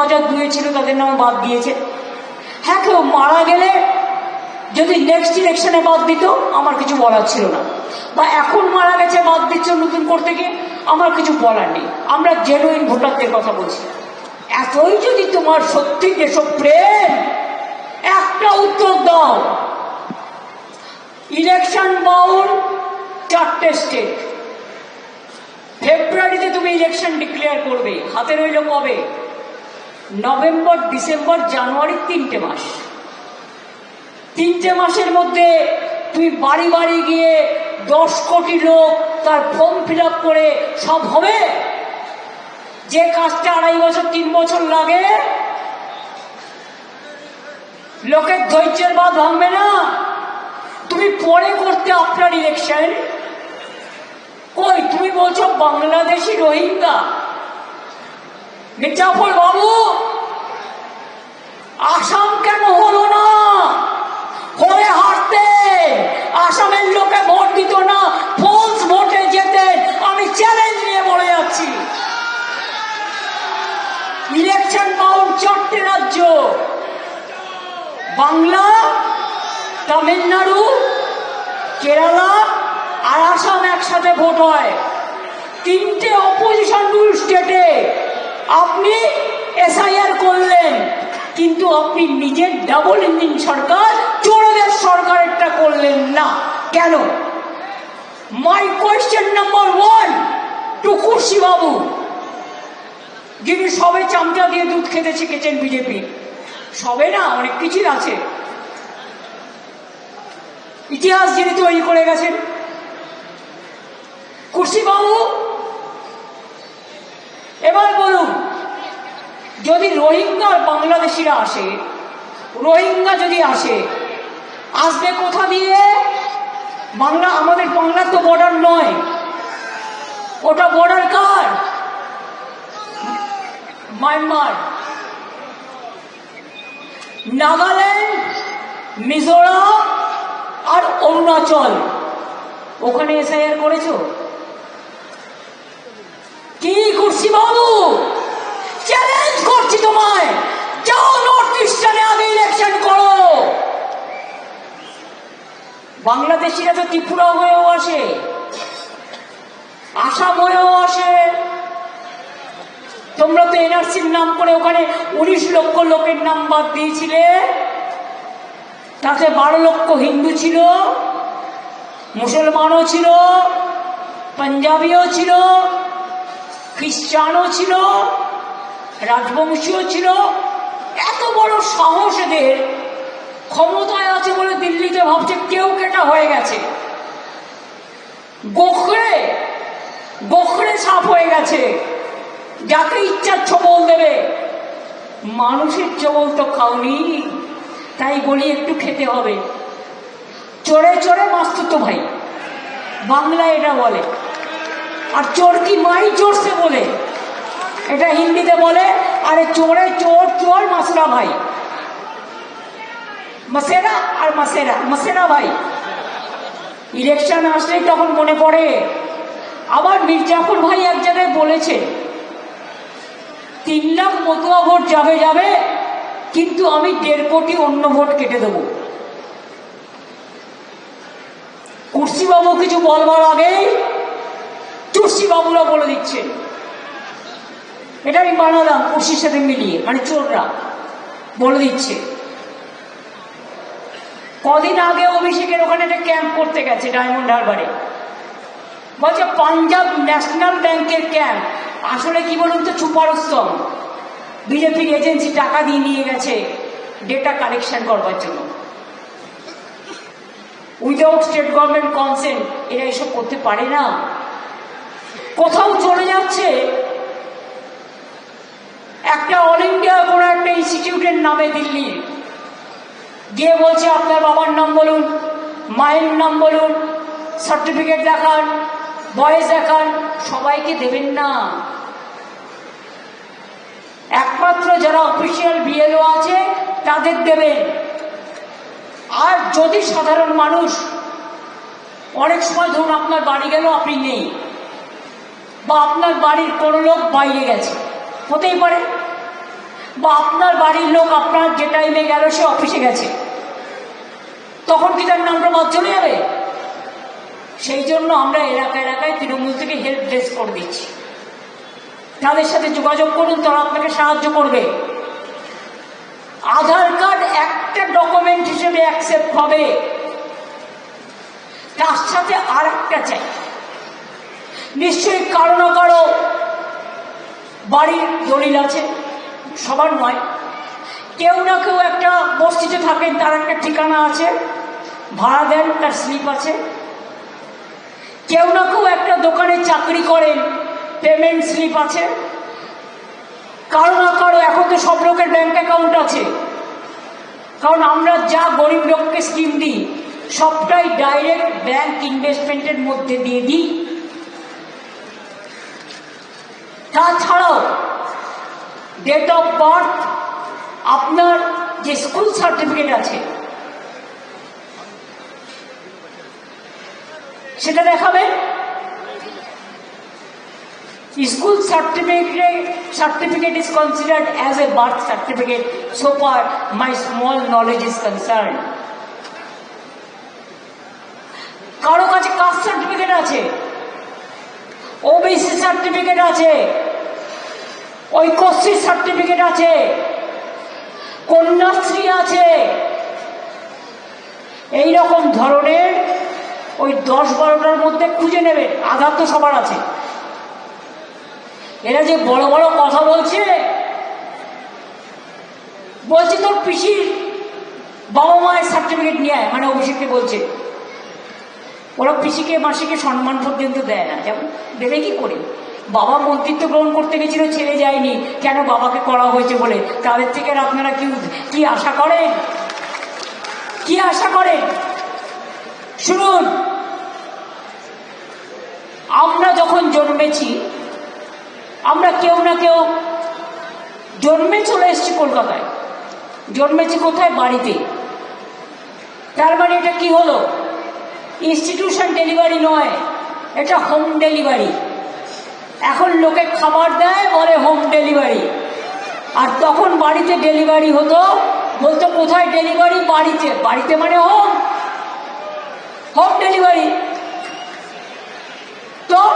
হাজার দুয়ে ছিল তাদের নামে বাদ দিয়েছে। হ্যাঁ কেউ মারা গেলে যদি নেক্সট ইলেকশনে বাদ দিত, আমার কিছু বলার ছিল না। বা এখন মারা গেছে, বাদ দিচ্ছে নতুন করতে গিয়ে, আমার কিছু বলার নেই। আমরা জেনুইন ভোটারদের কথা বলছি। এতই যদি তোমার সত্যি যেসব প্রেম, একটা উত্তর দাও। ইলেকশন বাউল চারটে স্টেট ফেব্রুয়ারিতে তুমি ইলেকশন ডিক্লেয়ার করবে হাতে রইল কবে? নভেম্বর, ডিসেম্বর, জানুয়ারি তিনটে মাস। তিনটে মাসের মধ্যে তুই বাড়ি বাড়ি গিয়ে দশ কোটি লোক তার ফর্ম ফিল করে সব হবে? যে কাজটা আড়াই বছর, তিন বছর লাগে, লোকের ধৈর্যের বাদ ভাঙবে না? তুমি পরে করতে আপনার ইলেকশন কই, তুমি বলছো বাংলাদেশি রোহিঙ্গা? মির্জাফর বাবু, আসাম কেন হলো না? হয়ে হারতে, আসামের লোকে ভোট দিত না ফলস ভোটে যেতে আমি চ্যালেঞ্জ নিয়ে বলে যাচ্ছি। ইলেকশন বাউন্ড চারটে রাজ্য, বাংলা, তামিলনাড়ু, কেরালা আর আসাম একসাথে ভোট হয়। তিনটে অপোজিশন রুল স্টেটে আপনি এসআইআর করলেন, কিন্তু আপনি নিজের ডাবল ইঞ্জিন সরকার, চোরদের সরকারেরটা করলেন না। কেন? My question number one two বাবু যিনি সবে চামচা দিয়ে দুধ খেতে শিখেছেন বিজেপি সবে না, অনেক কিছুই আছে। ইতিহাস যিনি তৈরি করে গেছেন খুশিবাবু এবার বলুন, যদি রোহিঙ্গা বাংলাদেশিরা আসে, রোহিঙ্গা যদি আসে, আসবে কোথা দিয়ে? বাংলা, আমাদের বাংলার তো বর্ডার নয়। ওটা বর্ডার কার? মায়ানমার নাগাল্যান্ড মিজোরাম আর অরুণাচল। ওখানে এসে এসআইআর করেছ? কি চ্যালেঞ্জ করছি তোমায়। যাও নর্থ ইস্টার্নে আগে ইলেকশন করো। বাংলাদেশিরা তো ত্রিপুরা হয়েও আসে, আসাম হয়েও আসে। তোমরা তো এনআরসির নাম করে ওখানে উনিশ লক্ষ লোকের নাম বাদ দিয়েছিলে। তাতে বারো লক্ষ হিন্দু ছিল, মুসলমানও ছিল, পাঞ্জাবিও ছিল খ্রিস্টানও ছিল, রাজবংশীয় ছিল, এত বড় সাহস এদের, ক্ষমতায় আছে বলে দিল্লিতে ভাবছে কেউ কেটা হয়ে গেছে। গোখরে গোখরে ছাপ হয়ে গেছে, যাকে ইচ্ছা ছবল দেবে। মানুষের ছবল তো খাওনি, তাই বলি একটু খেতে হবে। চড়ে চড়ে মাস্তুতো ভাই বাংলা এটা বলে। আর চোর কি মাই চড়ছে বলে? এটা হিন্দিতে বলে, আরে চোরে চোর চোর মাসরা ভাই। মাসেরা আর মাসেরা মাসেরা ভাই। ইলেকশন আসলেই তখন মনে পড়ে। আবার মির্জাফর ভাই এক জায়গায় বলেছে, তিন লাখ মতুয়া ভোট যাবে যাবে, কিন্তু আমি দেড় কোটি অন্য ভোট কেটে দেবো। কুর্সিবাবু কিছু বলবার আগেই বাবুরা বলে দিচ্ছে। এটা আমি বানালাম কুর্সির সাথে মিলিয়ে মানে চোররা বলে দিচ্ছে। কদিন আগে অভিষেকের ওখানে একটা ক্যাম্প করতে গেছে ডায়মন্ড হারবারে। বলছে, পাঞ্জাব ন্যাশনাল ব্যাংকের ক্যাম্প। আসলে কি বলুন তো ছুপারস্তম বিজেপির এজেন্সি টাকা দিয়ে নিয়ে গেছে ডেটা কালেকশন করবার জন্য। উইদাউট স্টেট গভর্নমেন্ট কনসেন্ট এরা এসব করতে পারে না। কোথাও চলে যাচ্ছে। একটা অল ইন্ডিয়া কোনো একটা ইনস্টিটিউটের নামে দিল্লি। গিয়ে বলছে, আপনার বাবার নাম বলুন, মায়ের নাম বলুন সার্টিফিকেট দেখান, বয়স দেখান, সবাইকে দেবেন না। একমাত্র যারা অফিসিয়াল বিএলও আছে, তাদের দেবেন। আর যদি সাধারণ মানুষ, অনেক সময় ধরুন আপনার বাড়ি গেল আপনি নেই। বা আপনার বাড়ির কোনো লোক বাইরে গেছে। হতেই পারে। বা আপনার বাড়ির লোক আপনার যে টাইমে গেল, সে অফিসে গেছে। তখন কি তার নামটা বাদ চলে যাবে? সেই জন্য আমরা এলাকা এলাকায় তৃণমূল থেকে হেল্প ডেস্ক করে দিচ্ছি। তাদের সাথে যোগাযোগ করুন, তারা আপনাকে সাহায্য করবে। আধার কার্ড একটা ডকুমেন্ট হিসেবে অ্যাকসেপ্ট হবে। তার সাথে আর একটা চাই। নিশ্চয়ই কারও না কারও বাড়ির দলিল আছে, সবার নয়। কেউ না কেউ একটা বস্তিতে থাকেন, তার একটা ঠিকানা আছে, ভাড়া দেন, তার স্লিপ আছে। কেউ না কেউ একটা দোকানে চাকরি করেন, পেমেন্ট স্লিপ আছে। কারও না কারও, এখন তো সব লোকের ব্যাংক অ্যাকাউন্ট আছে। কারণ আমরা যা গরিব লোককে স্কিম দিই, সবটাই ডাইরেক্ট ব্যাংক ইনভেস্টমেন্টের মধ্যে দিয়ে দিই। তাছাড়াও ডেট অফ বার্থ আপনার যে স্কুল সার্টিফিকেট আছে, সেটা দেখাবেন? School certificate certificate is considered as a birth certificate, so far my small knowledge is concerned. কারও কাছে কাস্ট সার্টিফিকেট আছে? ওবিসি সার্টিফিকেট আছে। ঐকশ্রী সার্টিফিকেট আছে। কন্যাশ্রী আছে। এই রকম ধরনের ওই দশ বারোটার মধ্যে খুঁজে নেবেন আধার তো সবার আছে। এরা যে বড় বড় কথা বলছে বলছে তোর পিসির বাবা মায়ের সার্টিফিকেট নিয়ে মানে অভিষেককে বলছে। ওরা পিসিকে মাসিকে সম্মান পর্যন্ত দেয় না। যেমন দেবে কি করে? বাবা মন্ত্রিত্ব গ্রহণ করতে গেছিল, ছেড়ে যায়নি। কেন বাবাকে করা হয়েছে বলে? তাদের থেকে আপনারা কি কি আশা করেন? কি আশা করেন? শুনুন। আমরা যখন জন্মেছি, আমরা কেউ না কেউ জন্মে চলে এসেছি কলকাতায়। জন্মেছি কোথায়? বাড়িতে। তার মানে এটা কি হলো? ইনস্টিটিউশন ডেলিভারি নয়, এটা হোম ডেলিভারি। এখন লোকে খাবার দেয়, বলে হোম ডেলিভারি। আর তখন বাড়িতে ডেলিভারি হতো, বলতো কোথায় ডেলিভারি? বাড়িতে। বাড়িতে মানে হোম। Home delivery. তো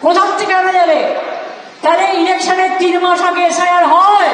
কোথার থেকে আনা যাবে? তাহলে ইলেকশনের তিন মাস আগে এসআইআর হয়।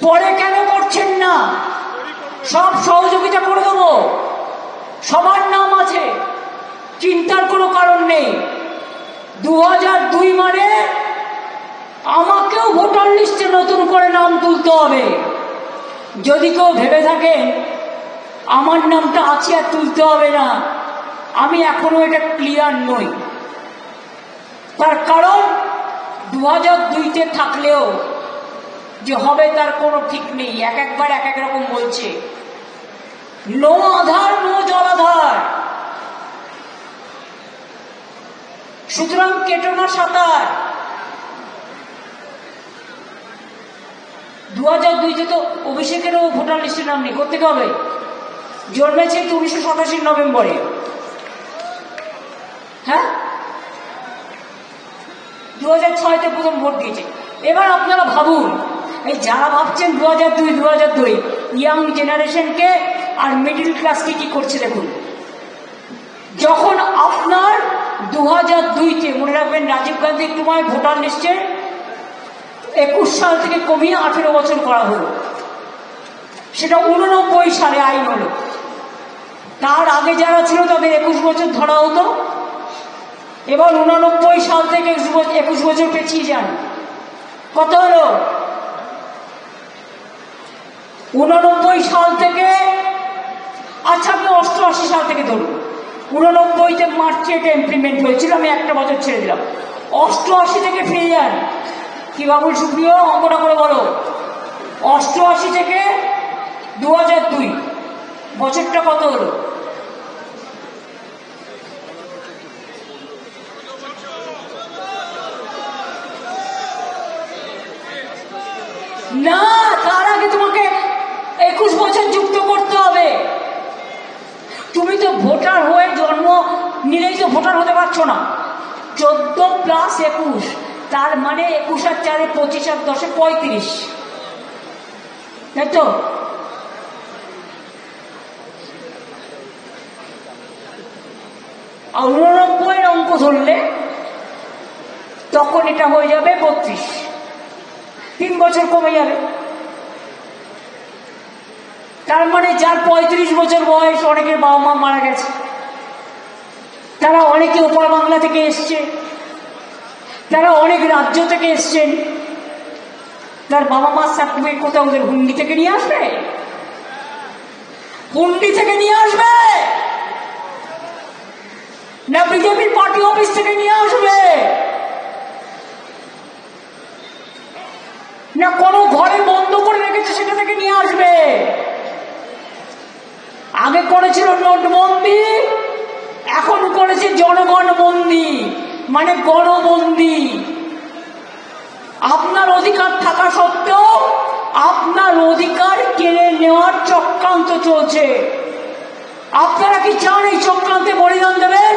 পরে কেন করছেন না? সব সহযোগিতা করে দেবো। সবার নাম আছে, চিন্তার কোনো কারণ নেই। দু হাজার দুই মানে আমাকেও ভোটার লিস্টে নতুন করে নাম তুলতে হবে। যদি কেউ ভেবে থাকেন আমার নামটা আছে আর তুলতে হবে না, আমি এখনও এটা ক্লিয়ার নই। তার কারণ দু হাজার দুইতে থাকলেও যে হবে তার কোনো ঠিক নেই, এক একবার এক এক রকম বলছে। নো আধার, নো জলাধার। সুতরাং কেটো না সাঁতার। দু হাজার দুইতে তো অভিষেকেরও ভোটার লিস্টে নাম নেই, করতে হবে। জন্মেছে উনিশশো সাতাশি নভেম্বরে। হ্যাঁ? দু হাজার ছয়তে প্রথম ভোট দিয়েছে। এবার আপনারা ভাবুন এই যারা ভাবছেন দু হাজার দুই দু হাজার দুই ইয়াং জেনারেশনকে আর মিডিল ক্লাসকে কি করছে দেখুন। যখন আপনার দু হাজার দুইতে মনে রাখবেন রাজীব গান্ধী তোমায় ভোটার লিস্টে একুশ সাল থেকে কমিয়ে আঠেরো বছর করা হলো। সেটা উননব্বই সালে আইন হলো। তার আগে যারা ছিল তাদের একুশ বছর ধরা হতো। এবার উনানব্বই সাল থেকে একুশ বছর পেছিয়ে যান। কত হলো? উননব্বই সাল থেকে আচ্ছা আপনি অষ্টআশি সাল থেকে ধরুন। উননব্বইতে মার্চে এটা ইমপ্লিমেন্ট হয়েছিল, আমি একটা বছর ছেড়ে দিলাম। অষ্টআশি থেকে ফিরে যান। কি বাবুল, সুপ্রিয়, অঙ্কটা করে বলো। অষ্টআশি থেকে দু হাজার দুই, বছরটা কত হলো? না একুশ বছর যুক্ত করতে হবে। তুমি তো ভোটার হয়ে জন্ম নিলেই তো ভোটার হতে পারছ না। চোদ্দ প্লাস একুশ, তার মানে একুশ আর চারে পঁচিশ আর দশে পঁয়ত্রিশ। তাই তো? আর উননব্বইয়ের অঙ্ক ধরলে তখন এটা হয়ে যাবে বত্রিশ। তিন বছর কমে যাবে। তার মানে যার পঁয়ত্রিশ বছর বয়স, অনেকের বাবা মা মারা গেছে। তারা অনেকে ওপার বাংলা থেকে এসছে। তারা অনেক রাজ্য থেকে এসছেন। তার বাবা মার সার্টিফিকেট কোথাও ওদের হুন্ডি থেকে নিয়ে আসবে? হুন্ডি থেকে নিয়ে আসবে? না বিজেপির পার্টি অফিস থেকে নিয়ে আসবে? না কোনো ঘরে বন্ধ করে রেখেছে সেটা থেকে নিয়ে আসবে? করেছিল নোটবন্দি এখন করেছে জনগণ বন্দি মানে গণবন্দি। আপনার অধিকার থাকা সত্ত্বেও আপনার অধিকার কেড়ে নেওয়ার চক্রান্ত চলছে। আপনারা কি চান এই চক্রান্তে বলিদান দেবেন?